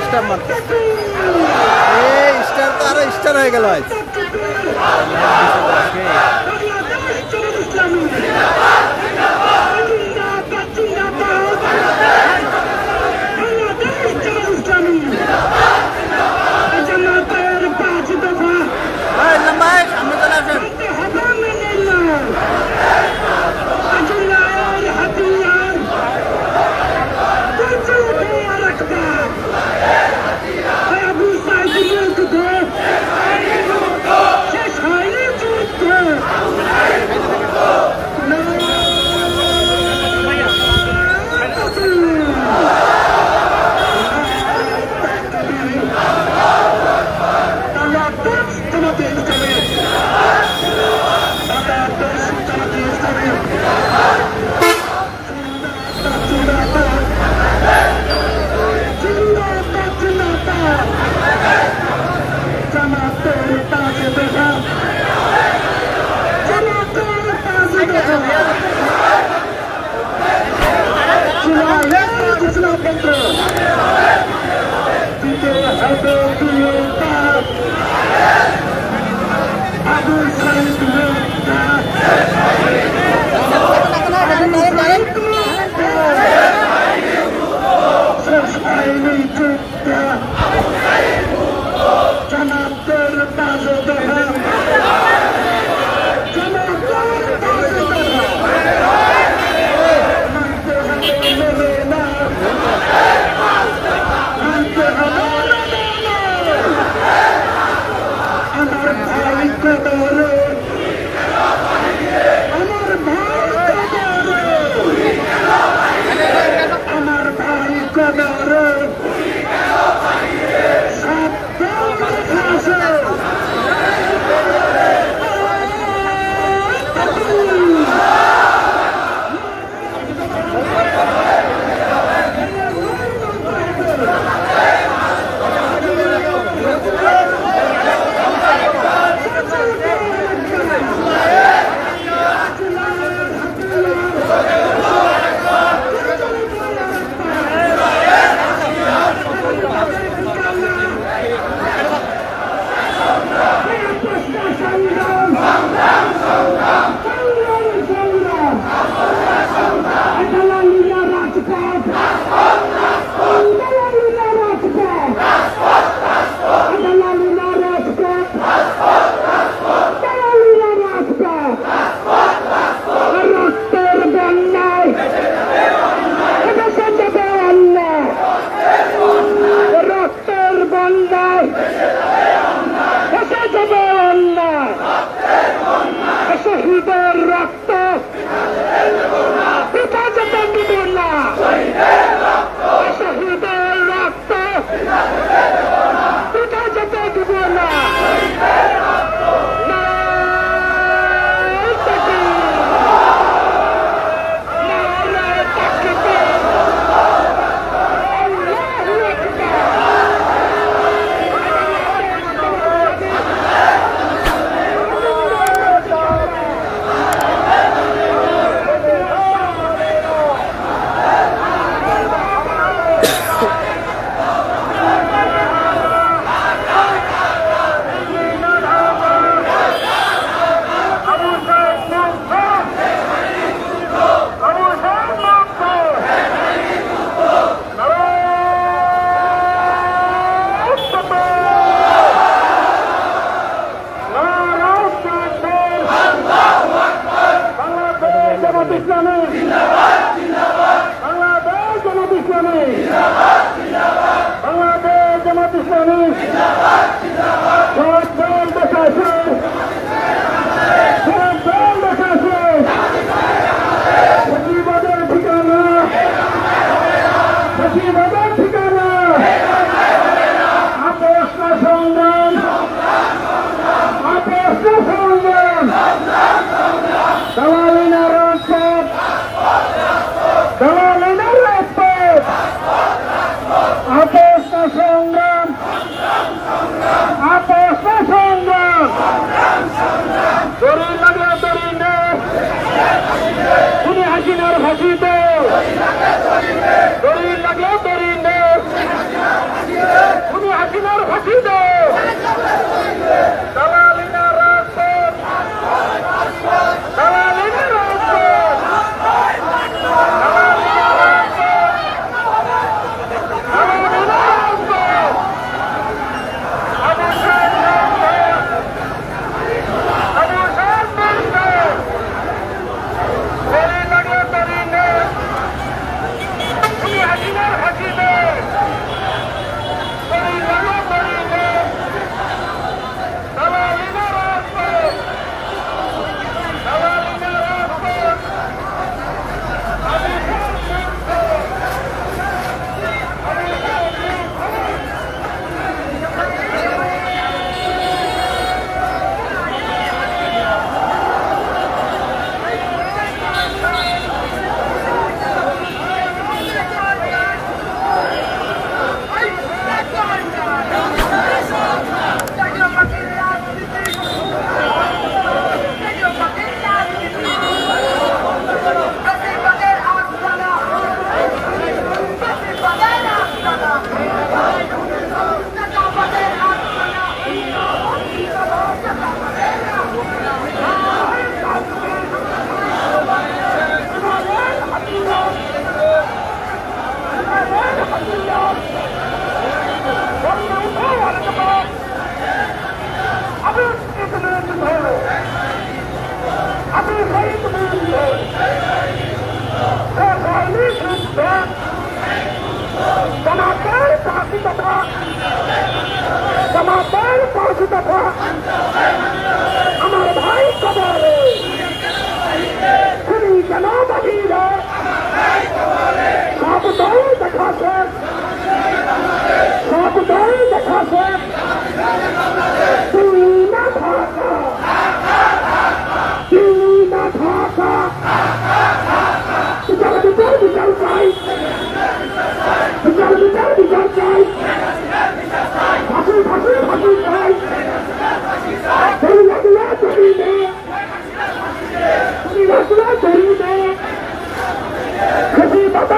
Star market এই star তো আরও স্টার হয়ে গেল আজ।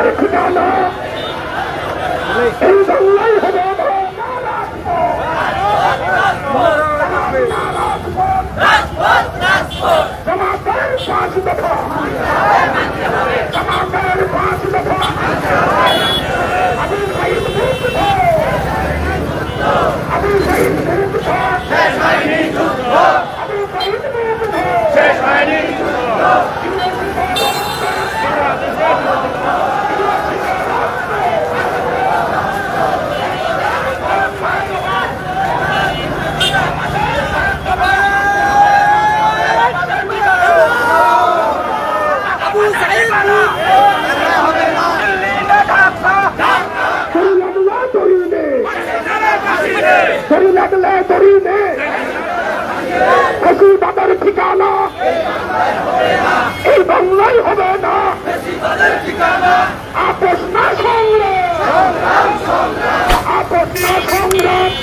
American ¡Ay, jodona! ¡Vecita del chicano! ¡Apos más jodones! ¡Apos más jodones! ¡Apos más jodones!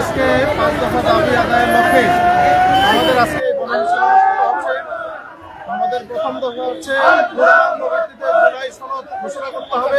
আজকে পাঁচ দফা দাবি আদায়ের লক্ষ্যে আমাদের আজকে আমাদের প্রথম দফা হচ্ছে জুলাই সনদ ঘোষণা করতে হবে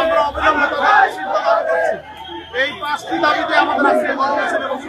আমরা অবিলম্বে করছি। এই পাঁচটি দাবিতে আমাদের আজকে কর্মসূচি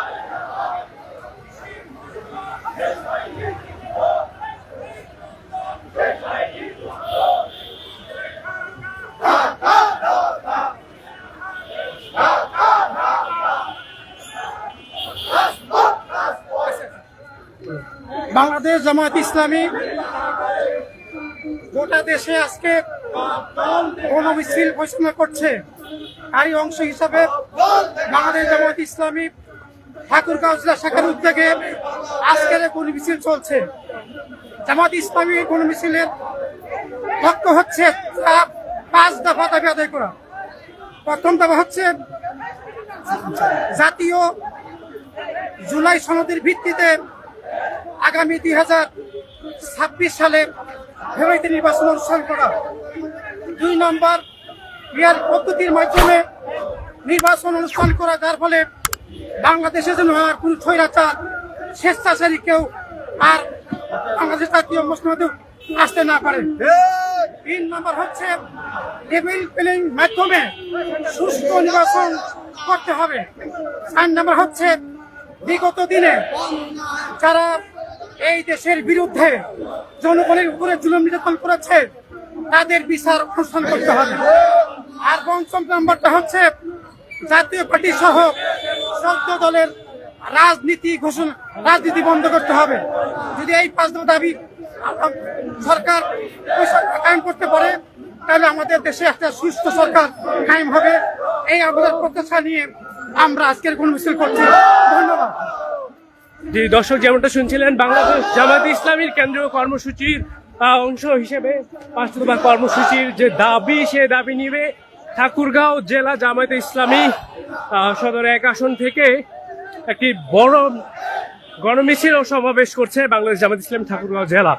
বাংলাদেশ জামায়াত ইসলামী গোটা দেশে আজকে গণমিছিল ঘোষণা করছে। তারই অংশ হিসাবে বাংলাদেশ জামায়াত ইসলামী ঠাকুরগাঁও জেলা শাখার উদ্যোগে আজকের গণমিছিল চলছে। জামাত ইসলামী গণমিছিলের লক্ষ্য হচ্ছে পাঁচ দফা দাবি আদায় করা। প্রথম দফা হচ্ছে জাতীয় জুলাই সনদের ভিত্তিতে আগামী দুই হাজার ছাব্বিশ সালে ফেব্রুয়ারিতে নির্বাচন অনুষ্ঠান করা। দুই নম্বর রিয়াল পদ্ধতির মাধ্যমে নির্বাচন অনুষ্ঠান করা, যার ফলে বাংলাদেশের জন্য আর কোন স্বৈরাচার, স্বেচ্ছাচারী কেউ আর বাংলাদেশ জাতীয় মুসলিমদের আসতে না পারে। তিন নম্বর হচ্ছে টেবিল প্লেইং মাধ্যমে সুষ্ঠু নির্বাচন করতে হবে। চার নম্বর হচ্ছে বিগত দিনে যারা এই দেশের বিরুদ্ধে জনগণের উপরে জুলুম নির্যাতন করেছে, তাদের বিচার অনুষ্ঠান করতে হবে। আর পঞ্চম নম্বরটা হচ্ছে জাতীয় পার্টি সহ চোদ্দ দলের রাজনীতি ঘোষণা, রাজনীতি বন্ধ করতে হবে। যদি এই পাঁচ দাবি সরকার কায়েম করতে পারে, তাহলে আমাদের দেশে একটা সুস্থ সরকার কায়েম হবে। এই আমাদের প্রত্যাশা নিয়ে আমরা আজকের কোন মিছিল করছি। ধন্যবাদ। জি, দর্শক যেমনটা শুনছিলেন, বাংলাদেশ জামাত ইসলামীর কেন্দ্রীয় কর্মসূচির অংশ হিসেবে পাঁচ দফা কর্মসূচির যে দাবি, সে দাবি নিবে ঠাকুরগাঁও জেলা জামায়াতে ইসলামী সদর এক আসন থেকে একটি বড় গণমিছিল সমাবেশ করছে বাংলাদেশ জামাত ইসলাম ঠাকুরগাঁও জেলা।